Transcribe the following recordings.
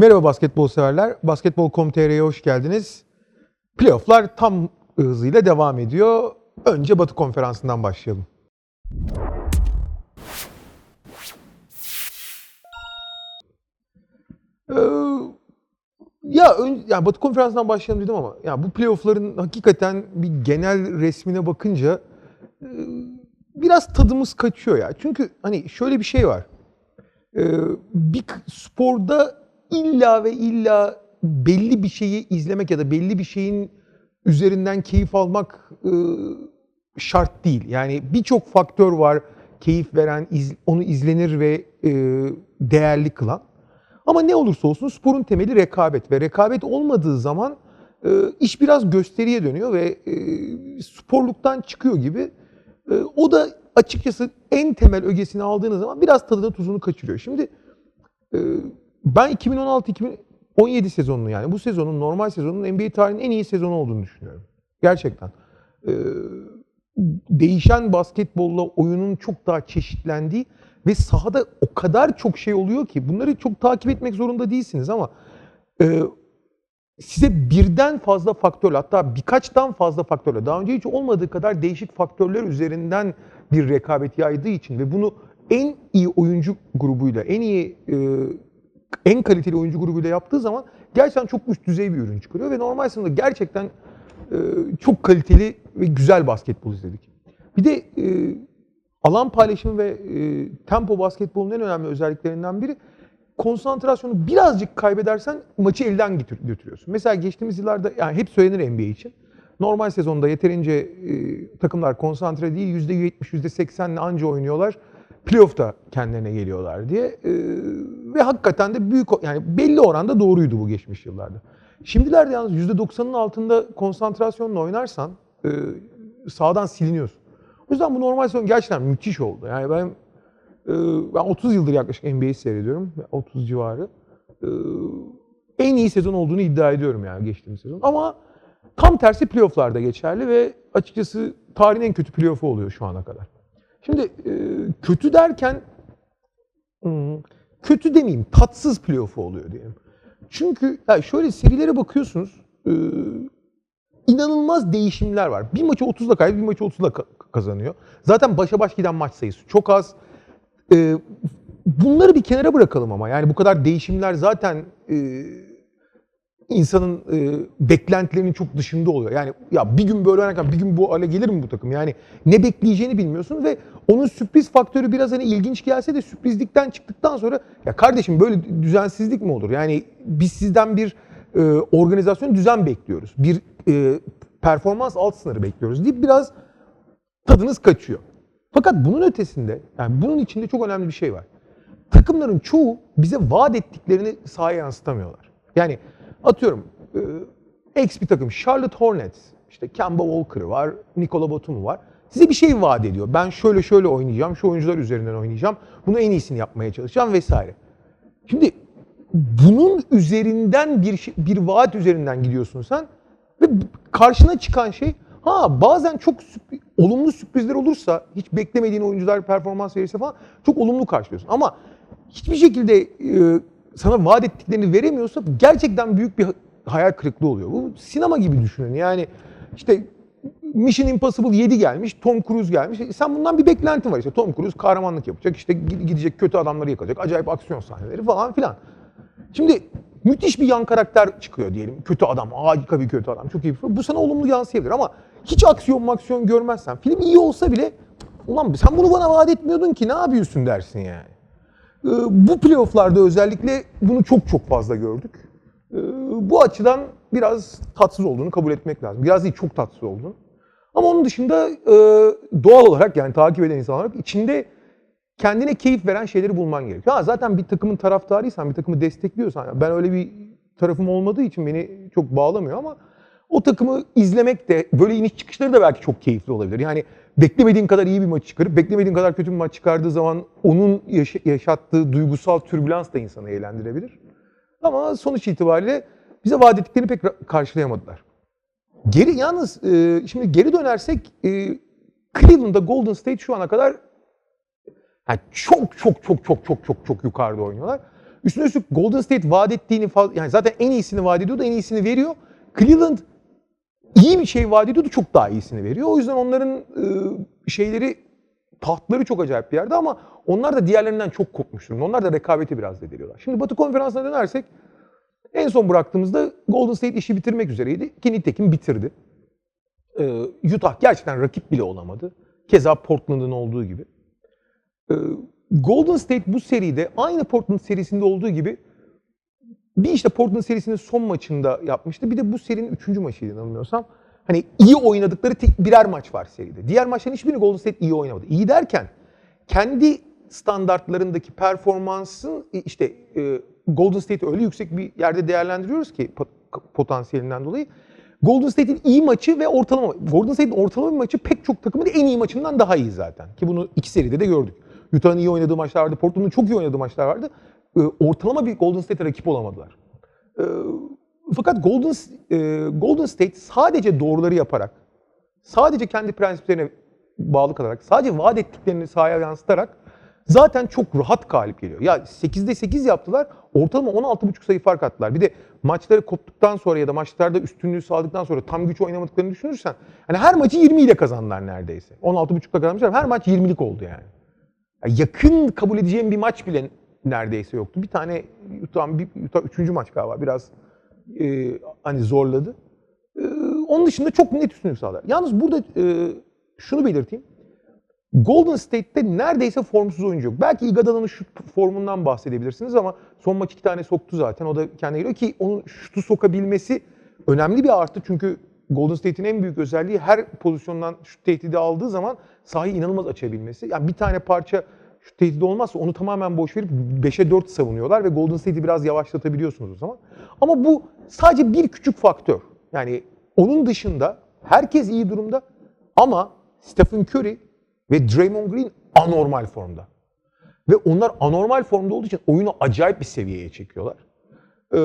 Merhaba basketbol severler. Basketbol.com.tr'ye hoş geldiniz. Playoff'lar tam hızıyla devam ediyor. Önce Batı Konferansı'ndan başlayalım. Ee, ya, ön, ya Batı Konferansı'ndan başlayalım dedim ama ya bu playoff'ların hakikaten bir genel resmine bakınca e, biraz tadımız kaçıyor ya. Çünkü hani şöyle bir şey var. Ee, bir sporda illa ve illa belli bir şeyi izlemek ya da belli bir şeyin üzerinden keyif almak e, şart değil. Yani birçok faktör var keyif veren, iz- onu izlenir ve e, değerli kılan. Ama ne olursa olsun sporun temeli rekabet ve rekabet olmadığı zaman e, iş biraz gösteriye dönüyor ve e, sporluktan çıkıyor gibi. E, o da açıkçası en temel ögesini aldığınız zaman biraz tadını tuzunu kaçırıyor. Şimdi e, ben 2016-2017 sezonunu yani bu sezonun normal sezonun NBA tarihinin en iyi sezonu olduğunu düşünüyorum. Gerçekten. E, değişen basketbolla oyunun çok daha çeşitlendiği ve sahada o kadar çok şey oluyor ki bunları çok takip etmek zorunda değilsiniz ama e, size birden fazla faktörle hatta birkaçtan fazla faktörle daha önce hiç olmadığı kadar değişik faktörler üzerinden bir rekabet yaydığı için ve bunu en iyi oyuncu grubuyla, en iyi e, en kaliteli oyuncu grubuyla yaptığı zaman gerçekten çok üst düzey bir ürün çıkarıyor ve normal sınıfta gerçekten e, çok kaliteli ve güzel basketbol izledik. Bir de e, alan paylaşımı ve e, tempo basketbolun en önemli özelliklerinden biri konsantrasyonu birazcık kaybedersen maçı elden götür- götürüyorsun. Mesela geçtiğimiz yıllarda yani hep söylenir NBA için. Normal sezonda yeterince e, takımlar konsantre değil, %70, %80'le anca oynuyorlar. Playoff'ta kendilerine geliyorlar diye. E, ve hakikaten de büyük, yani belli oranda doğruydu bu geçmiş yıllarda. Şimdilerde yalnız %90'ın altında konsantrasyonla oynarsan e, sağdan siliniyorsun. O yüzden bu normal sezon gerçekten müthiş oldu. Yani ben ee, ben 30 yıldır yaklaşık NBA'yi seyrediyorum. 30 civarı. En iyi sezon olduğunu iddia ediyorum yani geçtiğimiz sezon. Ama tam tersi playoff'larda geçerli ve açıkçası tarihin en kötü playoff'u oluyor şu ana kadar. Şimdi e, kötü derken kötü demeyeyim tatsız playoff'u oluyor diyelim. Çünkü ya şöyle serilere bakıyorsunuz e, inanılmaz değişimler var. Bir maçı 30'la kaybediyor, bir maçı 30'la ka- kazanıyor. Zaten başa baş giden maç sayısı çok az. Ee, bunları bir kenara bırakalım ama yani bu kadar değişimler zaten e, insanın e, beklentilerinin çok dışında oluyor. Yani ya bir gün böyle oynarken bir gün bu hale gelir mi bu takım? Yani ne bekleyeceğini bilmiyorsun ve onun sürpriz faktörü biraz hani ilginç gelse de sürprizlikten çıktıktan sonra ya kardeşim böyle düzensizlik mi olur? Yani biz sizden bir e, organizasyon düzen bekliyoruz. Bir e, performans alt sınırı bekliyoruz deyip biraz tadınız kaçıyor. Fakat bunun ötesinde, yani bunun içinde çok önemli bir şey var. Takımların çoğu bize vaat ettiklerini sahaya yansıtamıyorlar. Yani atıyorum e, X bir takım Charlotte Hornets, işte Kemba Walker'ı var, Nikola Batum'u var. Size bir şey vaat ediyor. Ben şöyle şöyle oynayacağım, şu oyuncular üzerinden oynayacağım. Bunu en iyisini yapmaya çalışacağım vesaire. Şimdi bunun üzerinden bir şey- bir vaat üzerinden gidiyorsun sen ve karşına çıkan şey ha bazen çok sürp- olumlu sürprizler olursa hiç beklemediğin oyuncular performans verirse falan çok olumlu karşılıyorsun. Ama hiçbir şekilde e, sana vaat ettiklerini veremiyorsa gerçekten büyük bir hayal kırıklığı oluyor. Bu sinema gibi düşünün. Yani işte Mission Impossible 7 gelmiş, Tom Cruise gelmiş. E, Sen bundan bir beklentin var işte. Tom Cruise kahramanlık yapacak, işte gi- gidecek kötü adamları yakalayacak, acayip aksiyon sahneleri falan filan. Şimdi müthiş bir yan karakter çıkıyor diyelim. Kötü adam, harika bir kötü adam. Çok iyi bir film. Bu sana olumlu yansıyabilir ama hiç aksiyon maksiyon görmezsen, film iyi olsa bile ulan sen bunu bana vaat etmiyordun ki ne yapıyorsun dersin yani. Ee, bu playofflarda özellikle bunu çok çok fazla gördük. Ee, bu açıdan biraz tatsız olduğunu kabul etmek lazım. Biraz değil çok tatsız olduğunu. Ama onun dışında e, doğal olarak yani takip eden insan olarak içinde kendine keyif veren şeyleri bulman gerekiyor. Ha, zaten bir takımın taraftarıysan, bir takımı destekliyorsan, ben öyle bir tarafım olmadığı için beni çok bağlamıyor ama o takımı izlemek de, böyle iniş çıkışları da belki çok keyifli olabilir. Yani beklemediğin kadar iyi bir maç çıkarıp, beklemediğin kadar kötü bir maç çıkardığı zaman onun yaşa- yaşattığı duygusal türbülans da insanı eğlendirebilir. Ama sonuç itibariyle bize vaat ettiklerini pek karşılayamadılar. Geri yalnız e, şimdi geri dönersek e, Cleveland'da Golden State şu ana kadar yani çok çok çok çok çok çok çok yukarıda oynuyorlar. Üstüne üstlük Golden State vaat ettiğini yani zaten en iyisini vaat ediyordu, en iyisini veriyor. Cleveland iyi bir şey vaat ediyordu, çok daha iyisini veriyor. O yüzden onların e, şeyleri, tahtları çok acayip bir yerde ama onlar da diğerlerinden çok kopmuş durumda. Onlar da rekabeti biraz zedeliyorlar. Şimdi Batı Konferansı'na dönersek en son bıraktığımızda Golden State işi bitirmek üzereydi ki nitekim bitirdi. Ee, Utah gerçekten rakip bile olamadı. Keza Portland'ın olduğu gibi. Ee, Golden State bu seride aynı Portland serisinde olduğu gibi bir işte Portland serisinin son maçında yapmıştı. Bir de bu serinin üçüncü maçıydı yanılmıyorsam. Hani iyi oynadıkları tek birer maç var seride. Diğer maçların hiçbirini Golden State iyi oynamadı. İyi derken kendi standartlarındaki performansın işte e, Golden State'i öyle yüksek bir yerde değerlendiriyoruz ki pot- potansiyelinden dolayı. Golden State'in iyi maçı ve ortalama. Golden State'in ortalama maçı pek çok takımın en iyi maçından daha iyi zaten. Ki bunu iki seride de gördük. Utah'ın iyi oynadığı maçlar vardı, Portland'ın çok iyi oynadığı maçlar vardı. E, ortalama bir Golden State'e rakip olamadılar. E, fakat Golden, e, Golden State sadece doğruları yaparak, sadece kendi prensiplerine bağlı kalarak, sadece vaat ettiklerini sahaya yansıtarak zaten çok rahat galip geliyor. Ya 8'de 8 yaptılar, ortalama 16,5 sayı fark attılar. Bir de maçları koptuktan sonra ya da maçlarda üstünlüğü sağladıktan sonra tam güç oynamadıklarını düşünürsen, hani her maçı 20 ile kazandılar neredeyse. 16,5'la kazanmışlar, her maç 20'lik oldu yani. Ya yakın kabul edeceğim bir maç bile neredeyse yoktu. Bir tane Utah, bir, Utah üçüncü maç galiba biraz e, hani zorladı. E, onun dışında çok net üstünlük sağlar. Yalnız burada e, şunu belirteyim. Golden State'te neredeyse formsuz oyuncu yok. Belki Iguodala'nın şut formundan bahsedebilirsiniz ama son maç iki tane soktu zaten. O da kendine geliyor ki onun şutu sokabilmesi önemli bir artı. Çünkü Golden State'in en büyük özelliği her pozisyondan şut tehdidi aldığı zaman sahayı inanılmaz açabilmesi. Yani bir tane parça şut tehdidi olmazsa onu tamamen boş verip 5'e 4 savunuyorlar ve Golden State'i biraz yavaşlatabiliyorsunuz o zaman. Ama bu sadece bir küçük faktör. Yani onun dışında herkes iyi durumda ama Stephen Curry ve Draymond Green anormal formda. Ve onlar anormal formda olduğu için oyunu acayip bir seviyeye çekiyorlar. Ee,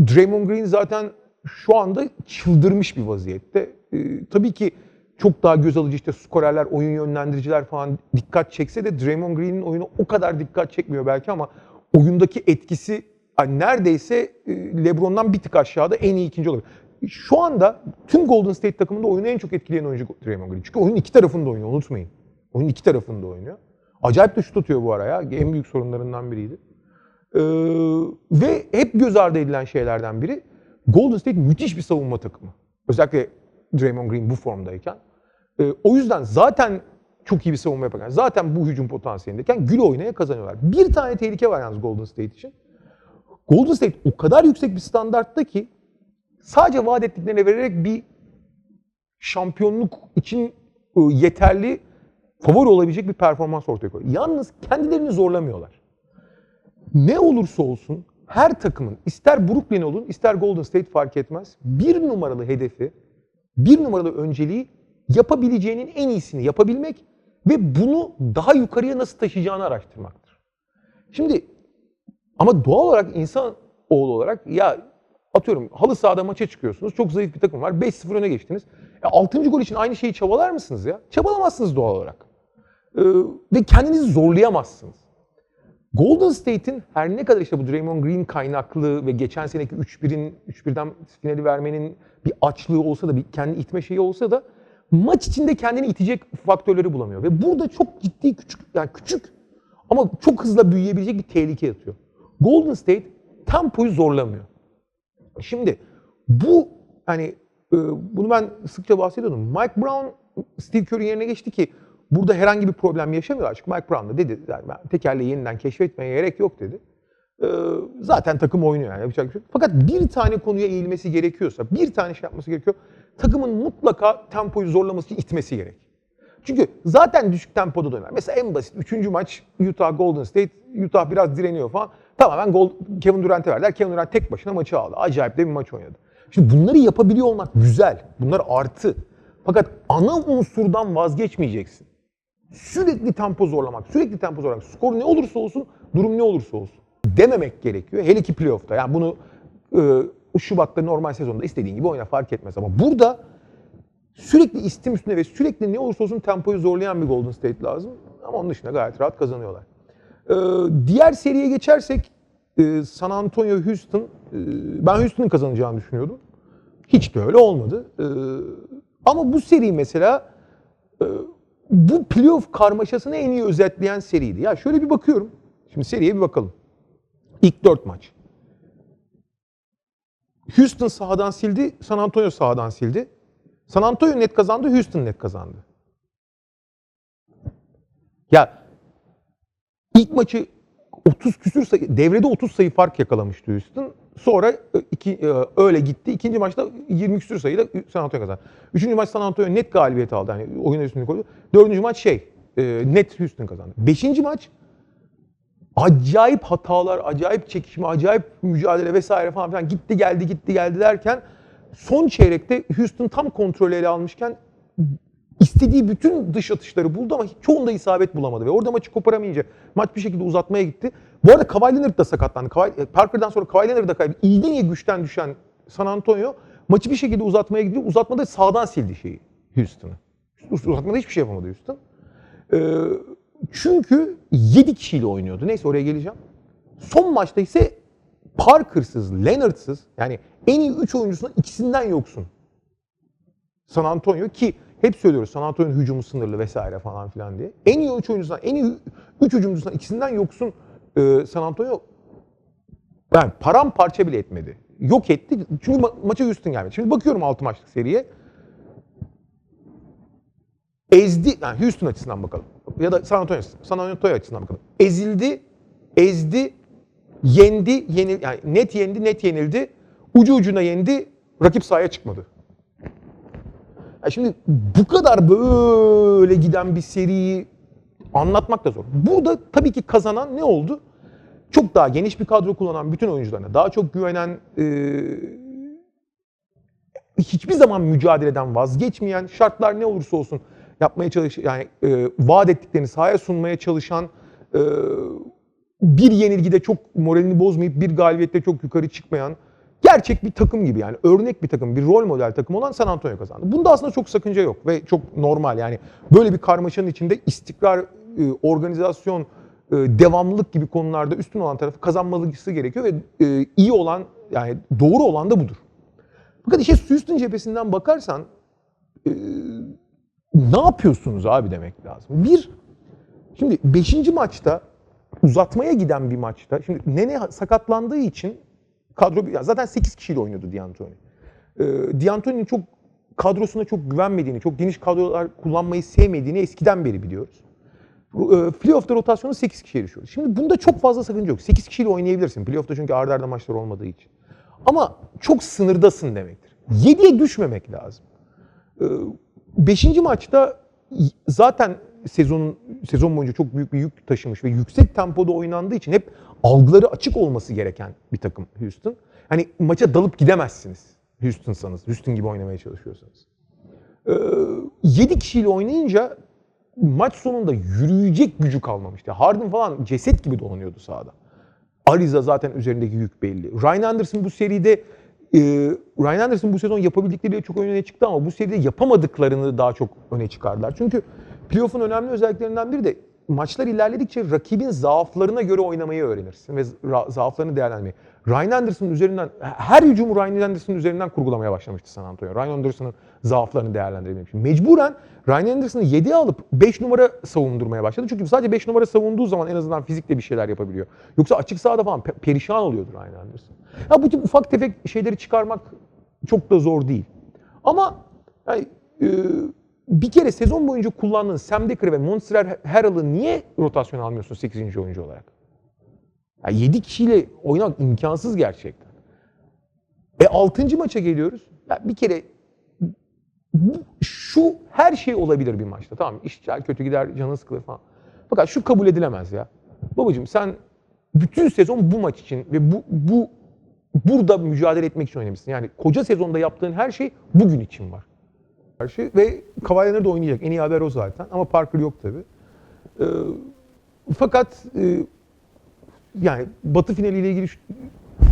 Draymond Green zaten şu anda çıldırmış bir vaziyette. Ee, tabii ki çok daha göz alıcı işte skorerler, oyun yönlendiriciler falan dikkat çekse de Draymond Green'in oyunu o kadar dikkat çekmiyor belki ama oyundaki etkisi hani neredeyse e, LeBron'dan bir tık aşağıda en iyi ikinci olabilir. Şu anda tüm Golden State takımında oyunu en çok etkileyen oyuncu Draymond Green. Çünkü oyunun iki tarafında oynuyor unutmayın. Oyunun iki tarafında oynuyor. Acayip de şut atıyor bu araya. En büyük sorunlarından biriydi. Ee, ve hep göz ardı edilen şeylerden biri Golden State müthiş bir savunma takımı. Özellikle Draymond Green bu formdayken. Ee, o yüzden zaten çok iyi bir savunma yaparken, zaten bu hücum potansiyelindeyken gül oynaya kazanıyorlar. Bir tane tehlike var yalnız Golden State için. Golden State o kadar yüksek bir standartta ki sadece vaat ettiklerine vererek bir şampiyonluk için e, yeterli favori olabilecek bir performans ortaya koyuyor. Yalnız kendilerini zorlamıyorlar. Ne olursa olsun her takımın ister Brooklyn olun ister Golden State fark etmez. Bir numaralı hedefi, bir numaralı önceliği yapabileceğinin en iyisini yapabilmek ve bunu daha yukarıya nasıl taşıyacağını araştırmaktır. Şimdi ama doğal olarak insan oğlu olarak ya atıyorum halı sahada maça çıkıyorsunuz. Çok zayıf bir takım var. 5-0 öne geçtiniz. E, 6. gol için aynı şeyi çabalar mısınız ya? Çabalamazsınız doğal olarak. Ee, ve kendinizi zorlayamazsınız. Golden State'in her ne kadar işte bu Draymond Green kaynaklı ve geçen seneki 3-1'in 3-1'den finali vermenin bir açlığı olsa da bir kendi itme şeyi olsa da maç içinde kendini itecek faktörleri bulamıyor ve burada çok ciddi küçük yani küçük ama çok hızlı büyüyebilecek bir tehlike yatıyor. Golden State tempoyu zorlamıyor. Şimdi bu hani e, bunu ben sıkça bahsediyordum. Mike Brown Steve Kerr yerine geçti ki burada herhangi bir problem yaşamıyor açık. Mike Brown da dedi yani tekerleği yeniden keşfetmeye gerek yok dedi. E, zaten takım oynuyor yani yapacak bir şey. Fakat bir tane konuya eğilmesi gerekiyorsa, bir tane şey yapması gerekiyor. Takımın mutlaka tempoyu zorlaması itmesi gerek. Çünkü zaten düşük tempoda döner. Mesela en basit 3. maç Utah Golden State. Utah biraz direniyor falan. Tamamen gol Kevin Durant'e verdiler. Kevin Durant tek başına maçı aldı. Acayip de bir maç oynadı. Şimdi bunları yapabiliyor olmak güzel. Bunlar artı. Fakat ana unsurdan vazgeçmeyeceksin. Sürekli tempo zorlamak, sürekli tempo zorlamak. Skor ne olursa olsun, durum ne olursa olsun. Dememek gerekiyor. Hele ki playoff'ta. Yani bunu e, Şubat'ta normal sezonda istediğin gibi oyna fark etmez. Ama burada sürekli istim üstüne ve sürekli ne olursa olsun tempoyu zorlayan bir Golden State lazım. Ama onun dışında gayet rahat kazanıyorlar. Ee, diğer seriye geçersek e, San Antonio Houston e, ben Houston'ın kazanacağını düşünüyordum. Hiç de öyle olmadı. E, ama bu seri mesela e, bu playoff karmaşasını en iyi özetleyen seriydi. Ya şöyle bir bakıyorum. Şimdi seriye bir bakalım. İlk dört maç. Houston sahadan sildi, San Antonio sahadan sildi. San Antonio net kazandı, Houston net kazandı. Ya ilk maçı 30 küsür sayı, devrede 30 sayı fark yakalamıştı Houston. Sonra iki, öyle gitti. İkinci maçta 20 küsür sayıyla San Antonio kazandı. Üçüncü maç San Antonio net galibiyet aldı. Yani oyuna üstünlük koydu. Dördüncü maç şey, e, net Houston kazandı. Beşinci maç acayip hatalar, acayip çekişme, acayip mücadele vesaire falan filan gitti geldi gitti geldi derken son çeyrekte Houston tam kontrolü ele almışken istediği bütün dış atışları buldu ama çoğunda isabet bulamadı ve orada maçı koparamayınca maç bir şekilde uzatmaya gitti. Bu arada Kawhi Leonard da sakatlandı. Kawhi, Parker'dan sonra Kawhi Leonard da kaybetti. İyi güçten düşen San Antonio maçı bir şekilde uzatmaya gidiyor. Uzatmada sağdan sildi şeyi Houston'ı. Uzatmada hiçbir şey yapamadı Houston. Ee, çünkü 7 kişiyle oynuyordu. Neyse oraya geleceğim. Son maçta ise Parker'sız, Leonard'sız yani en iyi 3 oyuncusundan ikisinden yoksun. San Antonio ki hep söylüyoruz San Antonio'nun hücumu sınırlı vesaire falan filan diye. En iyi 3 oyuncusundan, en iyi 3 hücumcusundan ikisinden yoksun e, San Antonio yani paramparça bile etmedi. Yok etti. Çünkü ma- maça Houston gelmedi. Şimdi bakıyorum 6 maçlık seriye. Ezdi, yani Houston açısından bakalım. Ya da San Antonio, San Antonio açısından bakalım. Ezildi, ezdi, yendi, yenil, yani net yendi, net yenildi. Ucu ucuna yendi, rakip sahaya çıkmadı. Ya şimdi bu kadar böyle giden bir seriyi anlatmak da zor. Burada tabii ki kazanan ne oldu? Çok daha geniş bir kadro kullanan bütün oyuncularına, daha çok güvenen, e, hiçbir zaman mücadeleden vazgeçmeyen, şartlar ne olursa olsun yapmaya çalış, yani e, vaat ettiklerini sahaya sunmaya çalışan, e, bir yenilgide çok moralini bozmayıp bir galibiyette çok yukarı çıkmayan, gerçek bir takım gibi yani örnek bir takım, bir rol model takım olan San Antonio kazandı. Bunda aslında çok sakınca yok ve çok normal yani böyle bir karmaşanın içinde istikrar, e, organizasyon, e, devamlılık gibi konularda üstün olan tarafı kazanmalısı gerekiyor ve e, iyi olan yani doğru olan da budur. Fakat işe Houston cephesinden bakarsan e, ne yapıyorsunuz abi demek lazım. Bir, şimdi 5. maçta uzatmaya giden bir maçta, şimdi Nene sakatlandığı için kadro zaten 8 kişiyle oynuyordu D'Antoni. Ee, D'Antoni'nin çok kadrosuna çok güvenmediğini, çok geniş kadrolar kullanmayı sevmediğini eskiden beri biliyoruz. E, playoff'ta rotasyonu 8 kişiye düşüyordu. Şimdi bunda çok fazla sakınca yok. 8 kişiyle oynayabilirsin. Playoff'ta çünkü arda arda maçlar olmadığı için. Ama çok sınırdasın demektir. 7'ye düşmemek lazım. Beşinci maçta zaten sezonun sezon boyunca çok büyük bir yük taşımış ve yüksek tempoda oynandığı için hep algıları açık olması gereken bir takım Houston. Hani maça dalıp gidemezsiniz Houston'sanız, Houston gibi oynamaya çalışıyorsanız. Ee, 7 kişiyle oynayınca maç sonunda yürüyecek gücü kalmamıştı. Harden falan ceset gibi dolanıyordu sahada. Ariza zaten üzerindeki yük belli. Ryan Anderson bu seride e, Ryan Anderson bu sezon yapabildikleriyle çok öne çıktı ama bu seride yapamadıklarını daha çok öne çıkardılar. Çünkü playoff'un önemli özelliklerinden biri de maçlar ilerledikçe rakibin zaaflarına göre oynamayı öğrenirsin ve za- zaaflarını değerlendirmeyi. Ryan Anderson üzerinden, her hücumu Ryan Anderson üzerinden kurgulamaya başlamıştı San Antonio. Ryan Anderson'ın zaaflarını değerlendirebilmek. Mecburen Ryan Anderson'ı 7'ye alıp 5 numara savundurmaya başladı. Çünkü sadece 5 numara savunduğu zaman en azından fizikle bir şeyler yapabiliyor. Yoksa açık sahada falan pe- perişan oluyordu Ryan Anderson. Ya bu tip ufak tefek şeyleri çıkarmak çok da zor değil. Ama yani, e, bir kere sezon boyunca kullandığın Sam Dekker ve Monster Harrell'ı niye rotasyon almıyorsun 8. oyuncu olarak? Ya 7 kişiyle oynamak imkansız gerçekten. E 6. maça geliyoruz. Ya bir kere şu her şey olabilir bir maçta. Tamam işler kötü gider, canın sıkılır falan. Fakat şu kabul edilemez ya. Babacığım sen bütün sezon bu maç için ve bu, bu burada mücadele etmek için oynamışsın. Yani koca sezonda yaptığın her şey bugün için var. Şey ve Kawhi Leonard oynayacak. En iyi haber o zaten. Ama Parker yok tabii. Ee, fakat e, yani Batı finaliyle ilgili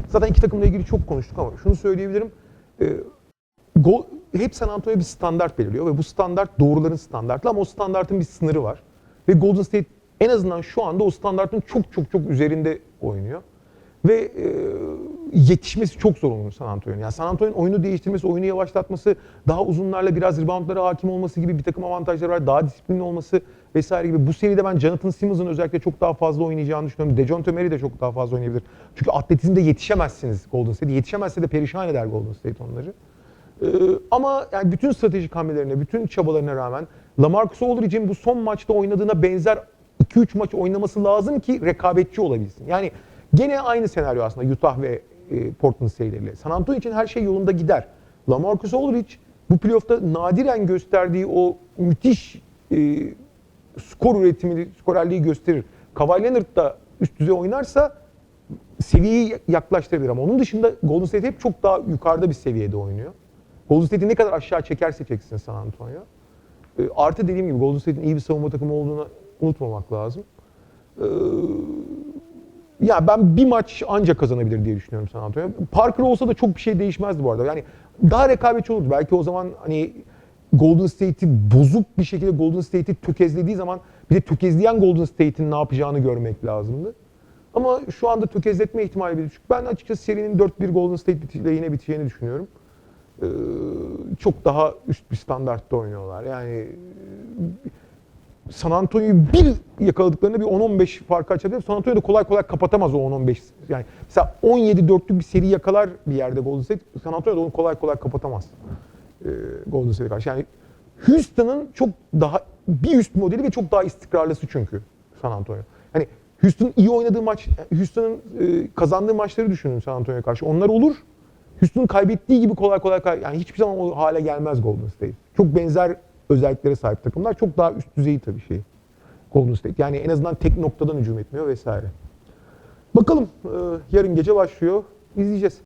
zaten iki takımla ilgili çok konuştuk ama şunu söyleyebilirim. Ee, gol, hep San Antonio bir standart belirliyor ve bu standart doğruların standartı ama o standartın bir sınırı var. Ve Golden State en azından şu anda o standartın çok çok çok üzerinde oynuyor. ve e, yetişmesi çok zor onun San Antonio'nun. Yani San Antonio'nun oyunu değiştirmesi, oyunu yavaşlatması, daha uzunlarla biraz reboundlara hakim olması gibi bir takım avantajları var. Daha disiplinli olması vesaire gibi. Bu seride ben Jonathan Simmons'ın özellikle çok daha fazla oynayacağını düşünüyorum. Dejounte Murray de çok daha fazla oynayabilir. Çünkü atletizmde yetişemezsiniz Golden State. Yetişemezse de perişan eder Golden State onları. Ee, ama yani bütün stratejik hamlelerine, bütün çabalarına rağmen LaMarcus Aldridge'in bu son maçta oynadığına benzer 2-3 maç oynaması lazım ki rekabetçi olabilsin. Yani gene aynı senaryo aslında Utah ve e, Portland serileriyle. San Antonio için her şey yolunda gider. LaMarcus Aldridge bu playoff'ta nadiren gösterdiği o müthiş e, skor üretimi, skorerliği gösterir. Kawhi Leonard da üst düzey oynarsa seviyeyi yaklaştırabilir ama onun dışında Golden State hep çok daha yukarıda bir seviyede oynuyor. Golden State'i ne kadar aşağı çekerse çeksin San Antonio. E, artı dediğim gibi Golden State'in iyi bir savunma takımı olduğunu unutmamak lazım. E, ya ben bir maç ancak kazanabilir diye düşünüyorum San Antonio. Parker olsa da çok bir şey değişmezdi bu arada. Yani daha rekabetçi olurdu. Belki o zaman hani Golden State'i bozuk bir şekilde Golden State'i tökezlediği zaman bir de tökezleyen Golden State'in ne yapacağını görmek lazımdı. Ama şu anda tökezletme ihtimali bir düşük. Ben açıkçası serinin 4-1 Golden State biti- lehine biteceğini düşünüyorum. Ee, çok daha üst bir standartta oynuyorlar. Yani San Antonio'yu bir yakaladıklarında bir 10-15 farkı açabilir. San Antonio da kolay kolay kapatamaz o 10-15. Yani mesela 17-4'lük bir seri yakalar bir yerde Golden State. San Antonio da onu kolay kolay kapatamaz. Ee, Golden State'e karşı. Yani Houston'ın çok daha bir üst modeli ve çok daha istikrarlısı çünkü San Antonio. Hani Houston iyi oynadığı maç, Houston'ın e, kazandığı maçları düşünün San Antonio'ya karşı. Onlar olur. Houston'un kaybettiği gibi kolay kolay kay- yani hiçbir zaman o hale gelmez Golden State. Çok benzer özelliklere sahip takımlar. Çok daha üst düzey tabii şey. Golden State. Yani en azından tek noktadan hücum etmiyor vesaire. Bakalım e, yarın gece başlıyor. İzleyeceğiz.